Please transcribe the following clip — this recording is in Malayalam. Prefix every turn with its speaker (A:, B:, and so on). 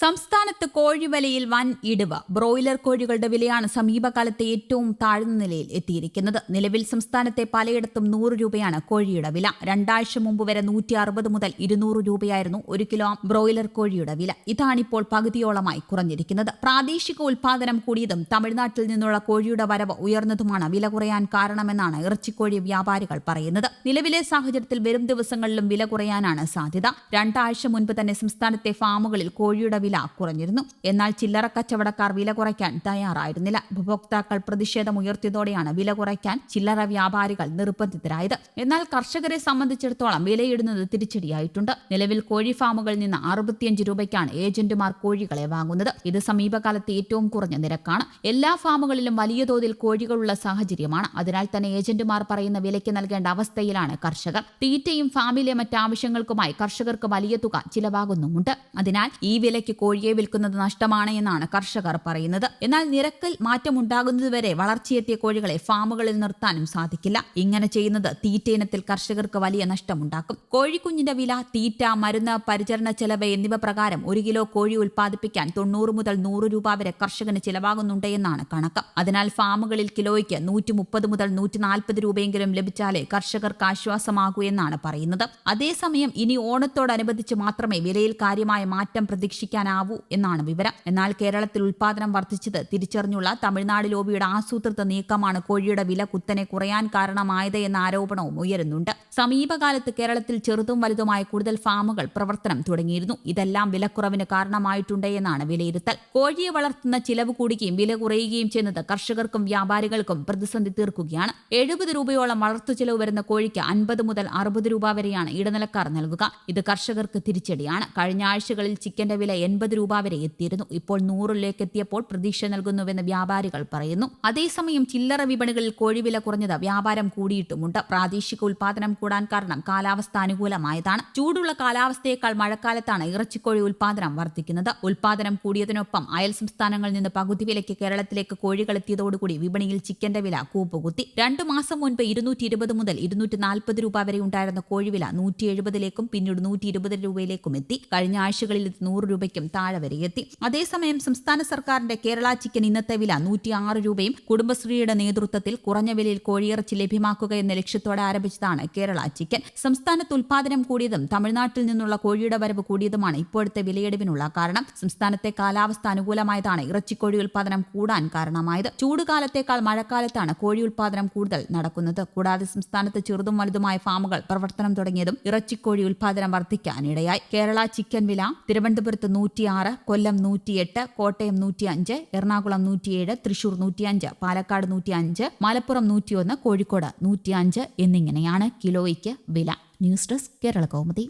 A: സംസ്ഥാനത്ത് കോഴിവിലയിൽ വൻ ഇടിവ്. ബ്രോയിലർ കോഴികളുടെ വിലയാണ് സമീപകാലത്തെ ഏറ്റവും താഴ്ന്ന നിലയിൽ എത്തിയിരിക്കുന്നത്. നിലവിൽ സംസ്ഥാനത്തെ പലയിടത്തും നൂറ് രൂപയാണ് കോഴിയുടെ വില. രണ്ടാഴ്ച മുമ്പ് വരെ നൂറ്റി അറുപത് മുതൽ ഇരുന്നൂറ് രൂപയായിരുന്നു ഒരു കിലോ ബ്രോയിലർ കോഴിയുടെ വില. ഇതാണിപ്പോൾ പകുതിയോളമായി കുറഞ്ഞിരിക്കുന്നത്. പ്രാദേശിക ഉൽപാദനം കൂടിയതും തമിഴ്നാട്ടിൽ നിന്നുള്ള കോഴിയുടെ വരവ് ഉയർന്നതുമാണ് വില കുറയാൻ കാരണമെന്നാണ് ഇറച്ചിക്കോഴി വ്യാപാരികൾ പറയുന്നത്. നിലവിലെ സാഹചര്യത്തിൽ വരും ദിവസങ്ങളിലും വില കുറയാനാണ് സാധ്യത. രണ്ടാഴ്ച മുൻപ് തന്നെ സംസ്ഥാനത്തെ ഫാമുകളിൽ കോഴിയുടെ വില കുറഞ്ഞിരുന്നു. എന്നാൽ ചില്ലറ കച്ചവടക്കാർ വില കുറയ്ക്കാൻ തയ്യാറായിരുന്നില്ല. ഉപഭോക്താക്കൾ പ്രതിഷേധം ഉയർത്തിയതോടെയാണ് വില കുറയ്ക്കാൻ ചില്ലറ വ്യാപാരികൾ നിർബന്ധിതരായത്. എന്നാൽ കർഷകരെ സംബന്ധിച്ചിടത്തോളം വിലയിടുന്നത് തിരിച്ചടിയായിട്ടുണ്ട്. നിലവിൽ കോഴി ഫാമുകളിൽ നിന്ന് അറുപത്തിയഞ്ച് രൂപയ്ക്കാണ് ഏജന്റുമാർ കോഴികളെ വാങ്ങുന്നത്. ഇത് സമീപകാലത്തെ ഏറ്റവും കുറഞ്ഞ നിരക്കാണ്. എല്ലാ ഫാമുകളിലും വലിയ തോതിൽ കോഴികളുള്ള സാഹചര്യമാണ്. അതിനാൽ തന്നെ ഏജന്റുമാർ പറയുന്ന വിലയ്ക്ക് നൽകേണ്ട അവസ്ഥയിലാണ് കർഷകർ. തീറ്റയും ഫാമിലെ മറ്റാവശ്യങ്ങൾക്കുമായി കർഷകർക്ക് വലിയ തുക ചിലവാകുന്നുമുണ്ട്. അതിനാൽ ഈ വിലയ്ക്ക് കോഴിയെ വിൽക്കുന്നത് നഷ്ടമാണ് എന്നാണ് കർഷകർ പറയുന്നത്. എന്നാൽ നിരക്കിൽ മാറ്റമുണ്ടാകുന്നതുവരെ വളർച്ചയെത്തിയ കോഴികളെ ഫാമുകളിൽ നിർത്താനും സാധിക്കില്ല. ഇങ്ങനെ ചെയ്യുന്നത് തീറ്റ ഇനത്തിൽ കർഷകർക്ക് വലിയ നഷ്ടമുണ്ടാക്കും. കോഴിക്കുഞ്ഞിന്റെ വില തീറ്റ മരുന്ന് പരിചരണ ചെലവ് എന്നിവ പ്രകാരം ഒരു കിലോ കോഴി ഉൽപ്പാദിപ്പിക്കാൻ തൊണ്ണൂറ് മുതൽ നൂറ് രൂപ വരെ കർഷകന് ചിലവാകുന്നുണ്ട് എന്നാണ് കണക്ക്. അതിനാൽ ഫാമുകളിൽ കിലോയ്ക്ക് നൂറ്റി മുപ്പത് മുതൽ നൂറ്റി നാൽപ്പത് രൂപയെങ്കിലും ലഭിച്ചാലേ കർഷകർക്ക് ആശ്വാസമാകൂ എന്നാണ് പറയുന്നത്. അതേസമയം ഇനി ഓണത്തോടനുബന്ധിച്ച് മാത്രമേ വിലയിൽ കാര്യമായ മാറ്റം പ്രതീക്ഷിക്കാനാവൂ എന്നാണ് വിവരം. എന്നാൽ കേരളത്തിൽ ഉൽപാദനം വർദ്ധിച്ചത് തിരിച്ചറിഞ്ഞുള്ള തമിഴ്നാട് ലോബിയുടെ ആസൂത്രിത നീക്കമാണ് കോഴിയുടെ വില കുത്തനെ കുറയാൻ കാരണമായത് എന്ന ആരോപണവും ഉയരുന്നുണ്ട്. സമീപകാലത്ത് കേരളത്തിൽ ചെറുതും വലുതുമായ കൂടുതൽ ഫാമുകൾ പ്രവർത്തനം തുടങ്ങിയിരുന്നു. ഇതെല്ലാം വിലക്കുറവിന് കാരണമായിട്ടുണ്ട് എന്നാണ് വിലയിരുത്തൽ. കോഴിയെ വളർത്തുന്ന ചിലവ് കൂടുകയും വില കുറയുകയും ചെയ്യുന്നത് കർഷകർക്കും വ്യാപാരികൾക്കും പ്രതിസന്ധി തീർക്കുകയാണ്. എഴുപത് രൂപയോളം വളർത്തു ചെലവ് വരുന്ന കോഴിക്ക് അൻപത് മുതൽ അറുപത് രൂപ വരെയാണ് ഇടനിലക്കാർ നൽകുക. ഇത് കർഷകർക്ക് തിരിച്ചടിയാണ്. കഴിഞ്ഞ ആഴ്ചകളിൽ ചിക്കന്റെ വില എൺപത് രൂപ വരെ എത്തിയിരുന്നു. ഇപ്പോൾ നൂറിലേക്ക് എത്തിയപ്പോൾ പ്രതീക്ഷ നൽകുന്നുവെന്ന് വ്യാപാരികൾ പറയുന്നു. അതേസമയം ചില്ലറ വിപണികളിൽ കോഴി വില കുറഞ്ഞത് വ്യാപാരം കൂടിയിട്ടുമുണ്ട്. പ്രാദേശിക ഉൽപാദനം കൂടാൻ കാരണം കാലാവസ്ഥ അനുകൂലമായതാണ് ചൂടുള്ള കാലാവസ്ഥയേക്കാൾ മഴക്കാലത്താണ് ഇറച്ചിക്കോഴി ഉൽപാദനം വർദ്ധിക്കുന്നത്. ഉൽപാദനം കൂടിയതിനൊപ്പം അയൽ സംസ്ഥാനങ്ങളിൽ നിന്ന് പകുതി വിലയ്ക്ക് കേരളത്തിലേക്ക് കോഴികൾ എത്തിയതോടുകൂടി വിപണിയിൽ ചിക്കന്റെ വില കൂപ്പുകുത്തി. രണ്ടു മാസം മുൻപ് ഇരുന്നൂറ്റി ഇരുപത് മുതൽ ഇരുന്നൂറ്റി നാൽപ്പത് രൂപ വരെ ഉണ്ടായിരുന്ന കോഴിവില നൂറ്റി എഴുപതിലേക്കും പിന്നീട് നൂറ്റി ഇരുപത് രൂപയിലേക്കും എത്തി. കഴിഞ്ഞ ആഴ്ചകളിൽ ഇത് നൂറ് രൂപയ്ക്കും താഴെ വരെ എത്തി. അതേസമയം സംസ്ഥാന സർക്കാരിന്റെ കേരള ചിക്കൻ ഇന്നത്തെ വില നൂറ്റി ആറ് രൂപയും കുടുംബശ്രീയുടെ നേതൃത്വത്തിൽ കുറഞ്ഞ വിലയിൽ കോഴിയിറച്ചി ലഭ്യമാക്കുക എന്ന ലക്ഷ്യത്തോടെ ആരംഭിച്ചതാണ് കേരള ചിക്കൻ സംസ്ഥാനത്ത് ഉൽപാദനം കൂടിയതും തമിഴ്നാട്ടിൽ നിന്നുള്ള കോഴിയുടെ വരവ് കൂടിയതുമാണ് ഇപ്പോഴത്തെ വിലയിടിവിനുള്ള കാരണം. സംസ്ഥാനത്തെ കാലാവസ്ഥ അനുകൂലമായതാണ് ഇറച്ചിക്കോഴി ഉൽപാദനം കൂടാൻ കാരണമായത്. ചൂടുകാലത്തേക്കാൾ മഴക്കാലത്താണ് കോഴി ഉൽപാദനം കൂടുതൽ നടക്കുന്നത്. കൂടാതെ സംസ്ഥാനത്ത് ചെറുതും വലുതുമായ ഫാമുകൾ പ്രവർത്തനം തുടങ്ങിയതും ഇറച്ചിക്കോഴി ഉൽപാദനം വർദ്ധിക്കാനിടയായി. കേരള ചിക്കൻ വില തിരുവനന്തപുരത്ത് നൂറ്റിയാറ് കൊല്ലം നൂറ്റിയെട്ട് കോട്ടയം നൂറ്റിയഞ്ച് എറണാകുളം നൂറ്റിയേഴ് തൃശൂർ നൂറ്റിയഞ്ച് പാലക്കാട് നൂറ്റിയഞ്ച് മലപ്പുറം നൂറ്റിയൊന്ന് കോഴിക്കോട് നൂറ്റിയഞ്ച് എന്നിങ്ങനെയാണ് കിലോയ്ക്ക് വില. News desk Kerala Kaumudi.